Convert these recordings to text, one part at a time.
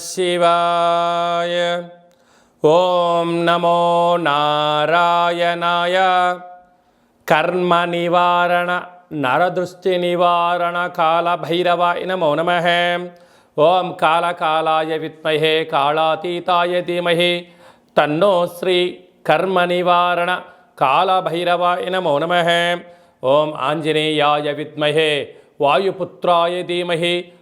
శివాయ ఓం నమో నారాయణాయ కర్మ నివారణ నరదృష్టి నివారణ కాల భైరవాయ నమో నమ ఓం కాళకాలాయ విద్మహే కాళాతీతాయ ధీమహి తన్నో శ్రీ కర్మ నివారణ కాళభైరవాయ నమో నమ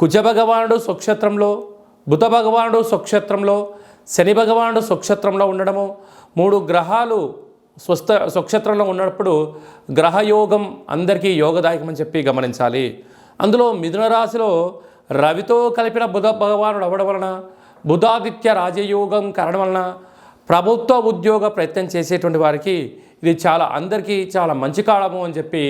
కుజభగవానుడు స్వక్షేత్రంలో బుధ భగవానుడు స్వక్షేత్రంలో శని భగవానుడు స్వక్షేత్రంలో ఉండడము మూడు గ్రహాలు స్వస్థ స్వక్షేత్రంలో ఉన్నప్పుడు గ్రహయోగం అందరికీ యోగదాయకమని చెప్పి గమనించాలి. అందులో మిథున రాశిలో రవితో కలిపిన బుధ భగవానుడు అవ్వడం వలన బుధాదిత్య రాజయోగం కారణం వలన ప్రభుత్వ ఉద్యోగ ప్రయత్నం చేసేటువంటి వారికి ఇది చాలా అందరికీ చాలా మంచి కాలము అని చెప్పి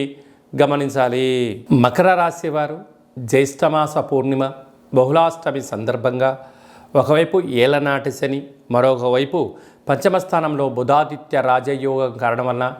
గమనించాలి. మకర రాశి వారు జ్యేష్ఠమాస పూర్ణిమ బహుళాష్టమి సందర్భంగా ఒకవైపు ఏలనాటి శని మరొకవైపు పంచమస్థానంలో బుధాదిత్య రాజయోగం కారణం వలన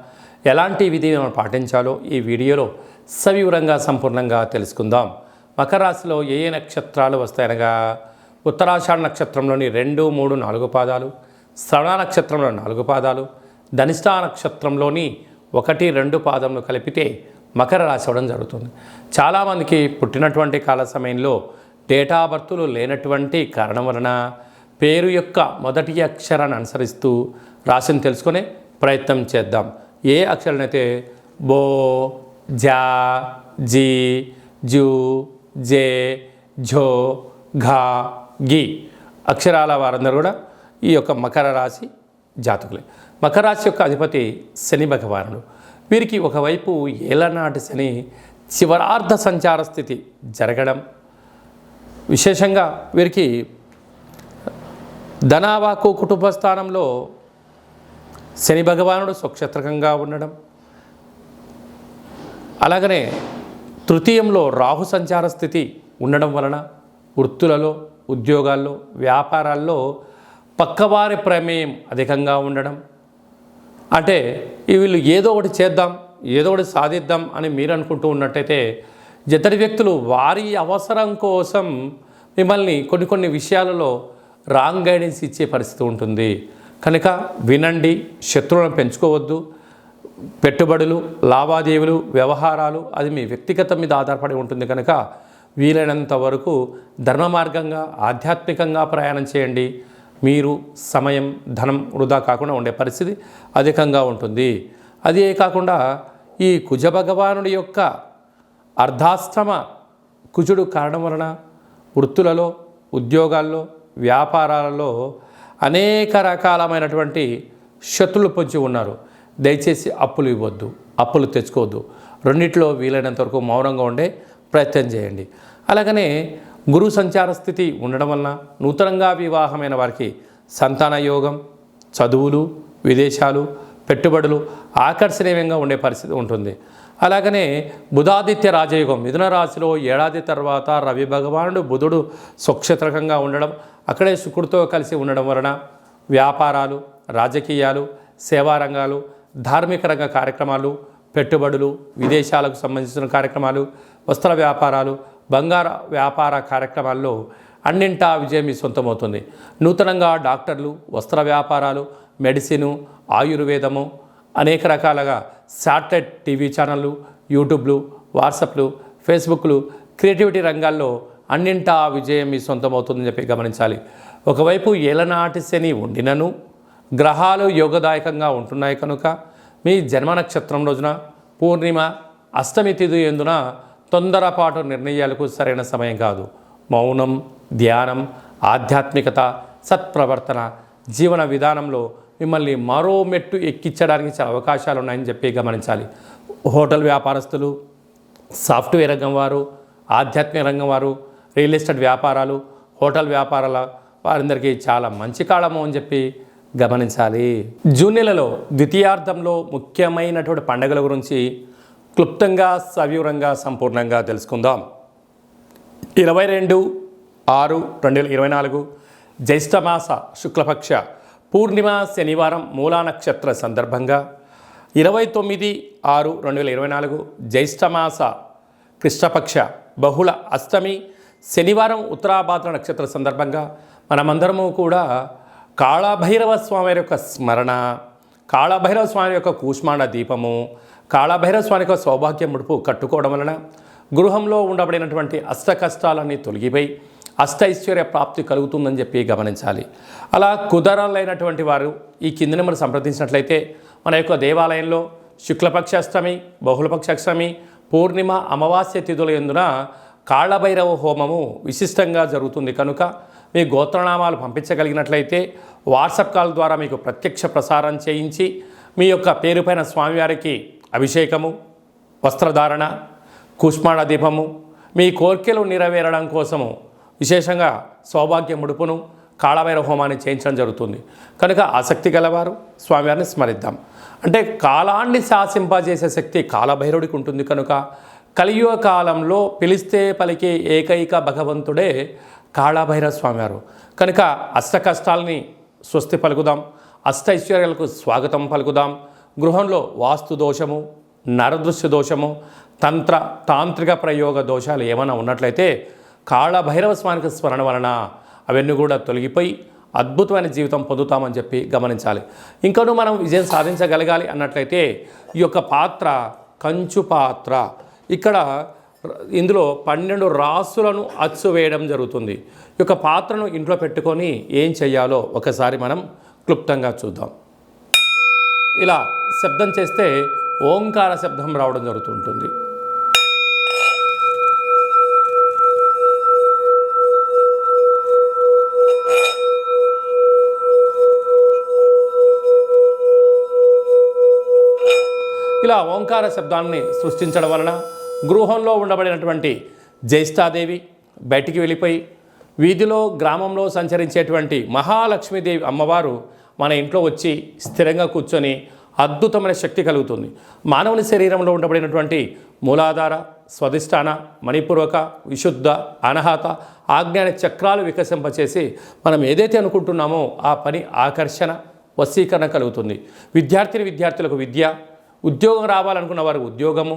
ఎలాంటి విధి మనం పాటించాలో ఈ వీడియోలో సవివరంగా సంపూర్ణంగా తెలుసుకుందాం. మకర రాశిలో ఏ ఏ నక్షత్రాలు వస్తాయనగా ఉత్తరాషాఢ నక్షత్రంలోని రెండు మూడు నాలుగు పాదాలు శ్రవణ నక్షత్రంలో నాలుగు పాదాలు ధనిష్టా నక్షత్రంలోని ఒకటి రెండు పాదములు కలిపితే మకర రాశి అవ్వడం జరుగుతుంది. చాలామందికి పుట్టినటువంటి కాల సమయంలో డేటా బర్తులు లేనటువంటి కారణం వలన పేరు యొక్క మొదటి అక్షరాన్ని అనుసరిస్తూ రాశిని తెలుసుకునే ప్రయత్నం చేద్దాం. ఏ అక్షరాలనైతే బో జా జీ జూ జే ఝో ఘా గి అక్షరాల వారందరూ కూడా ఈ యొక్క మకర రాశి జాతకులే. మకర రాశి యొక్క అధిపతి శని భగవానుడు. వీరికి ఒకవైపు ఏలనాటి శని చివరార్ధ సంచార స్థితి జరగడం. విశేషంగా వీరికి ధనావాకు కుటుంబ స్థానంలో శని భగవానుడు స్వక్షత్రకంగా ఉండడం. అలాగనే తృతీయంలో రాహు సంచార స్థితి ఉండడం వలన వృత్తులలో ఉద్యోగాల్లో వ్యాపారాల్లో పక్కవారి ప్రమేయం అధికంగా ఉండడం. అంటే వీళ్ళు ఏదో ఒకటి చేద్దాం ఏదో ఒకటి సాధిద్దాం అని మీరు అనుకుంటూ ఉన్నట్టయితే ఇద్దరి వ్యక్తులు వారి అవసరం కోసం మిమ్మల్ని కొన్ని కొన్ని విషయాలలో రాంగ్ గైడెన్స్ ఇచ్చే పరిస్థితి ఉంటుంది. కనుక వినండి శత్రువులను పెంచుకోవద్దు. పెట్టుబడులు లావాదేవీలు వ్యవహారాలు అది మీ వ్యక్తిగతం మీద ఆధారపడి ఉంటుంది కనుక వీలైనంత వరకు ధర్మ మార్గంగా ఆధ్యాత్మికంగా ప్రయాణం చేయండి. మీరు సమయం ధనం వృధా కాకుండా ఉండే పరిస్థితి అధికంగా ఉంటుంది. అదే కాకుండా ఈ కుజ భగవానుడి యొక్క అర్ధాశ్రమ కుజుడు కారణం వలన వృత్తులలో ఉద్యోగాల్లో వ్యాపారాలలో అనేక రకాలమైనటువంటి శత్రులు పొంచి ఉన్నారు. దయచేసి అప్పులు ఇవ్వద్దు అప్పులు తెచ్చుకోవద్దు. రెండిట్లో వీలైనంత వరకు మౌనంగా ఉండే ప్రయత్నం చేయండి. అలాగనే గురు సంచార స్థితి ఉండడం వలన నూతనంగా వివాహమైన వారికి సంతాన యోగం చదువులు విదేశాలు పెట్టుబడులు ఆకర్షణీయంగా ఉండే పరిస్థితి ఉంటుంది. అలాగనే బుధాదిత్య రాజయోగం మిథున రాశిలో ఏడాది తర్వాత రవి భగవానుడు బుధుడు స్వక్షత్రకంగా ఉండడం అక్కడే శుక్రుడితో కలిసి ఉండడం వలన వ్యాపారాలు రాజకీయాలు సేవా రంగాలు ధార్మిక రంగ కార్యక్రమాలు పెట్టుబడులు విదేశాలకు సంబంధించిన కార్యక్రమాలు వస్త్ర వ్యాపారాలు బంగార వ్యాపార కార్యక్రమాల్లో అన్నింటా విజయం మీ సొంతమవుతుంది. నూతనంగా డాక్టర్లు వస్త్ర వ్యాపారాలు మెడిసిను ఆయుర్వేదము అనేక రకాలుగా శాటిలైట్ టీవీ ఛానళ్ళు యూట్యూబ్లు వాట్సాప్లు ఫేస్బుక్లు క్రియేటివిటీ రంగాల్లో అన్నింటా విజయం మీ సొంతమవుతుందని చెప్పి గమనించాలి. ఒకవైపు ఏలనాటి శని ఉండినను గ్రహాలు యోగదాయకంగా ఉంటున్నాయి కనుక మీ జన్మ నక్షత్రం రోజున పూర్ణిమ అష్టమి తిథి ఎందున తొందరపాటు నిర్ణయాలకు సరైన సమయం కాదు. మౌనం ధ్యానం ఆధ్యాత్మికత సత్ప్రవర్తన జీవన విధానంలో మిమ్మల్ని మరో మెట్టు ఎక్కించడానికి చాలా అవకాశాలు ఉన్నాయని చెప్పి గమనించాలి. హోటల్ వ్యాపారస్తులు సాఫ్ట్వేర్ రంగం వారు ఆధ్యాత్మిక రంగం వారు రియల్ ఎస్టేట్ వ్యాపారాలు హోటల్ వ్యాపారాల వారందరికీ చాలా మంచి కాలము అని చెప్పి గమనించాలి. జూన్ నెలలో ద్వితీయార్థంలో ముఖ్యమైనటువంటి పండుగల గురించి క్లుప్తంగా సవివరంగా సంపూర్ణంగా తెలుసుకుందాం. ఇరవై రెండు ఆరు రెండు వేల ఇరవై నాలుగు జ్యేష్ఠమాస శుక్లపక్ష పూర్ణిమ శనివారం మూలా నక్షత్ర సందర్భంగా ఇరవై తొమ్మిది ఆరు రెండు వేల ఇరవై నాలుగు జ్యేష్ఠమాస కృష్ణపక్ష బహుళ అష్టమి శనివారం ఉత్తరాభాద్ర నక్షత్ర సందర్భంగా మనమందరము కూడా కాళభైరవ స్వామి యొక్క స్మరణ కాళభైరవ స్వామి యొక్క కూష్మాండ దీపము కాళభైరవ స్వామి యొక్క సౌభాగ్య ముడుపు కట్టుకోవడం వలన గృహంలో ఉండబడినటువంటి అష్ట కష్టాలన్నీ తొలగిపోయి అష్ట ఐశ్వర్య ప్రాప్తి కలుగుతుందని చెప్పి గమనించాలి. అలా కుదరలైనటువంటి వారు ఈ కింది నెంబర్ సంప్రదించినట్లయితే మన యొక్క దేవాలయంలో శుక్లపక్ష అష్టమి బహుళపక్ష అష్టమి పూర్ణిమ అమావాస్య తిథుల ఎందున కాళభైరవ హోమము విశిష్టంగా జరుగుతుంది కనుక మీ గోత్రనామాలు పంపించగలిగినట్లయితే వాట్సాప్ కాల్ ద్వారా మీకు ప్రత్యక్ష ప్రసారం చేయించి మీ యొక్క పేరుపైన స్వామివారికి అభిషేకము వస్త్రధారణ కుష్మాణ దీపము మీ కోర్కెలు నెరవేరడం కోసము విశేషంగా సౌభాగ్య ముడుపును కాళభైరవ హోమాన్ని చేయించడం జరుగుతుంది. కనుక ఆసక్తి గలవారు స్వామివారిని స్మరిద్దాం. అంటే కాలాన్ని శాసింపజేసే శక్తి కాలభైరవుడికి ఉంటుంది కనుక కలియుగ కాలంలో పిలిస్తే పలికే ఏకైక భగవంతుడే కాళభైరవ స్వామివారు. కనుక అష్ట కష్టాలని స్వస్తి పలుకుదాం. అష్ట ఐశ్వర్యాలకు స్వాగతం పలుకుదాం. గృహంలో వాస్తు దోషము నరదృశ్య దోషము తంత్ర తాంత్రిక ప్రయోగ దోషాలు ఏమైనా ఉన్నట్లయితే కాళభైరవ స్వామికి స్మరణ వలన అవన్నీ కూడా తొలగిపోయి అద్భుతమైన జీవితం పొందుతామని చెప్పి గమనించాలి. ఇంకనూ మనం విజయం సాధించగలగాలి అన్నట్లయితే ఈ యొక్క పాత్ర కంచు పాత్ర ఇక్కడ ఇందులో పన్నెండు రాసులను అచ్చు వేయడం జరుగుతుంది. ఈ యొక్క పాత్రను ఇంట్లో పెట్టుకొని ఏం చేయాలో ఒకసారి మనం క్లుప్తంగా చూద్దాం. ఇలా శబ్దం చేస్తే ఓంకార శబ్దం రావడం జరుగుతుంటుంది. ఇలా ఓంకార శబ్దాన్ని సృష్టించడం వలన గృహంలో ఉండబడినటువంటి జ్యేష్ఠాదేవి బయటికి వెళ్ళిపోయి వీధిలో గ్రామంలో సంచరించేటువంటి మహాలక్ష్మీదేవి అమ్మవారు మన ఇంట్లో వచ్చి స్థిరంగా కూర్చొని అద్భుతమైన శక్తి కలుగుతుంది. మానవుని శరీరంలో ఉండబడినటువంటి మూలాధార స్వధిష్టాన మణిపూర్వక విశుద్ధ అనహత ఆజ్ఞాన చక్రాలు వికసింపచేసి మనం ఏదైతే అనుకుంటున్నామో ఆ పని ఆకర్షణ వశీకరణ కలుగుతుంది. విద్యార్థిని విద్యార్థులకు విద్య ఉద్యోగం రావాలనుకున్న వారికి ఉద్యోగము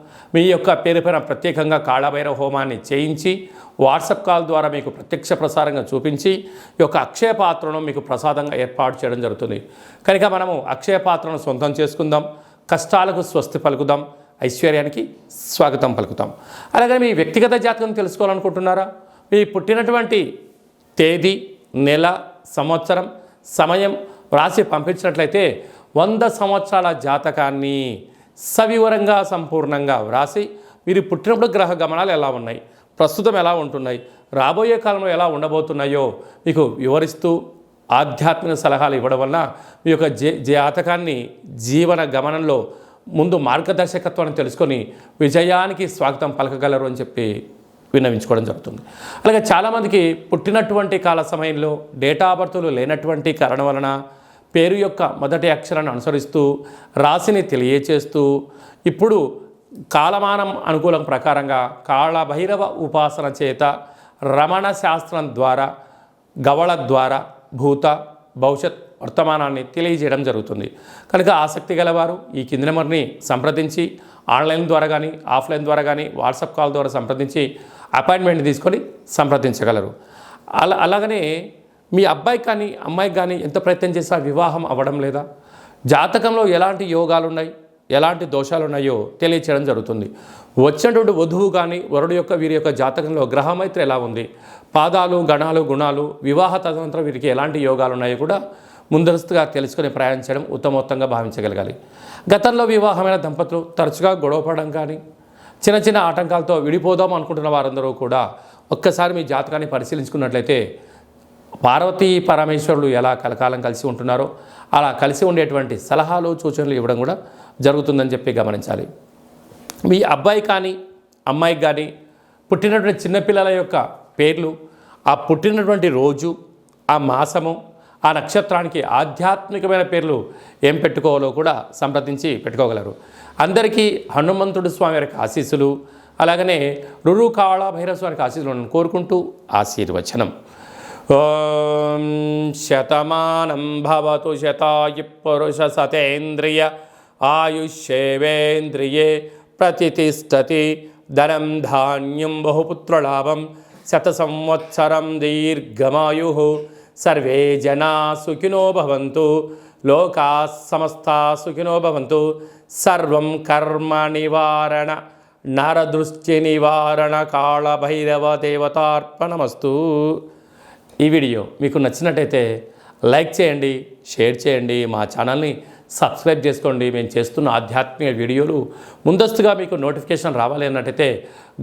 మీ యొక్క పేరు పైన ప్రత్యేకంగా కాళభైరవ హోమాన్ని చేయించి వాట్సాప్ కాల్ ద్వారా మీకు ప్రత్యక్ష ప్రసారంగా చూపించి ఈ యొక్క అక్షయ పాత్రను మీకు ప్రసాదంగా ఏర్పాటు చేయడం జరుగుతుంది. కనుక మనము అక్షయ పాత్రను సొంతం చేసుకుందాం. కష్టాలకు స్వస్తి పలుకుదాం. ఐశ్వర్యానికి స్వాగతం పలుకుతాం. అలాగే మీ వ్యక్తిగత జాతకం తెలుసుకోవాలనుకుంటున్నారా? మీ పుట్టినటువంటి తేదీ నెల సంవత్సరం సమయం రాసి పంపించినట్లయితే వంద సంవత్సరాల జాతకాన్ని సవివరంగా సంపూర్ణంగా వ్రాసి మీరు పుట్టినప్పుడు గ్రహ గమనాలు ఎలా ఉన్నాయి? ప్రస్తుతం ఎలా ఉంటున్నాయి? రాబోయే కాలంలో ఎలా ఉండబోతున్నాయో మీకు వివరిస్తూ ఆధ్యాత్మిక సలహాలు ఇవ్వడం వలన మీ యొక్క జే జాతకాన్ని జీవన గమనంలో ముందు మార్గదర్శకత్వాన్ని తెలుసుకొని విజయానికి స్వాగతం పలకగలరు అని చెప్పి విన్నవించుకోవడం జరుగుతుంది. అలాగే చాలామందికి పుట్టినటువంటి కాల సమయంలో డేటా బర్తులు లేనటువంటి కారణం వలన పేరు యొక్క మొదటి అక్షరాన్ని అనుసరిస్తూ రాశిని తెలియచేస్తూ ఇప్పుడు కాలమానం అనుకూలం ప్రకారంగా కాళభైరవ ఉపాసన చేత రమణ శాస్త్రం ద్వారా గవళ ద్వారా భూత భవిష్యత్ వర్తమానాన్ని తెలియజేయడం జరుగుతుంది. కనుక ఆసక్తి గలవారు ఈ కింది నెంబర్ని సంప్రదించి ఆన్లైన్ ద్వారా కానీ ఆఫ్లైన్ ద్వారా కానీ వాట్సాప్ కాల్ ద్వారా సంప్రదించి అపాయింట్మెంట్ తీసుకొని సంప్రదించగలరు. అలా అలాగనే మీ అబ్బాయికి కానీ అమ్మాయికి కానీ ఎంత ప్రయత్నం చేసినా వివాహం అవ్వడం లేదా? జాతకంలో ఎలాంటి యోగాలు ఉన్నాయి ఎలాంటి దోషాలు ఉన్నాయో తెలియచేయడం జరుగుతుంది. వచ్చినటువంటి వధువు కానీ వరుడు యొక్క వీరి యొక్క జాతకంలో గ్రహమైత్రి ఎలా ఉంది? పాదాలు గణాలు గుణాలు వివాహ తదనంతరం వీరికి ఎలాంటి యోగాలు ఉన్నాయో కూడా ముందస్తుగా తెలుసుకుని ప్రయాణించడం ఉత్తమోత్తంగా భావించగలగాలి. గతంలో వివాహమైన దంపతులు తరచుగా గొడవపడడం కానీ చిన్న చిన్న ఆటంకాలతో విడిపోదాం అనుకుంటున్న వారందరూ కూడా ఒక్కసారి మీ జాతకాన్ని పరిశీలించుకున్నట్లయితే పార్వతీ పరమేశ్వరులు ఎలా కలకాలం కలిసి ఉంటున్నారో అలా కలిసి ఉండేటువంటి సలహాలు సూచనలు ఇవ్వడం కూడా జరుగుతుందని చెప్పి గమనించాలి. మీ అబ్బాయి కానీ అమ్మాయికి కానీ పుట్టినటువంటి చిన్నపిల్లల యొక్క పేర్లు ఆ పుట్టినటువంటి రోజు ఆ మాసము ఆ నక్షత్రానికి ఆధ్యాత్మికమైన పేర్లు ఏం పెట్టుకోవాలో కూడా సంప్రదించి పెట్టుకోగలరు. అందరికీ హనుమంతుడు స్వామి వారికి ఆశీస్సులు అలాగనే రురు కాళ భైరవ స్వామికి ఆశీస్సులు కోరుకుంటూ ఆశీర్వచనం. ఓం శతమానం భవతు శతాయు పురుష సతేంద్రియ ఆయుష్యేవేంద్రియే ప్రతిష్టతి ధనం ధాన్యం బహుపుత్రలాభం శత సంవత్సరం దీర్ఘమాయు. సర్వే జనా సుఖినో భవంతు. లోకా సమస్తా సుఖినో భవంతు. సర్వం కర్మ నివారణ నరదృష్టి నివారణ కాళభైరవ దేవతార్పణమస్తు. ఈ వీడియో మీకు నచ్చినట్టయితే లైక్ చేయండి షేర్ చేయండి మా ఛానల్ని సబ్స్క్రైబ్ చేసుకోండి. మేము చేస్తున్న ఆధ్యాత్మిక వీడియోలు ముందస్తుగా మీకు నోటిఫికేషన్ రావాలి అన్నట్టయితే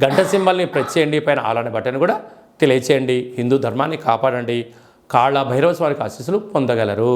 గంట సింబల్ని ప్రెస్ చేయండి పైన అలానే బటన్ కూడా తెలియచేయండి. హిందూ ధర్మాన్ని కాపాడండి. కాళ్ళ భైరవ స్వామికి ఆశీస్సులు పొందగలరు.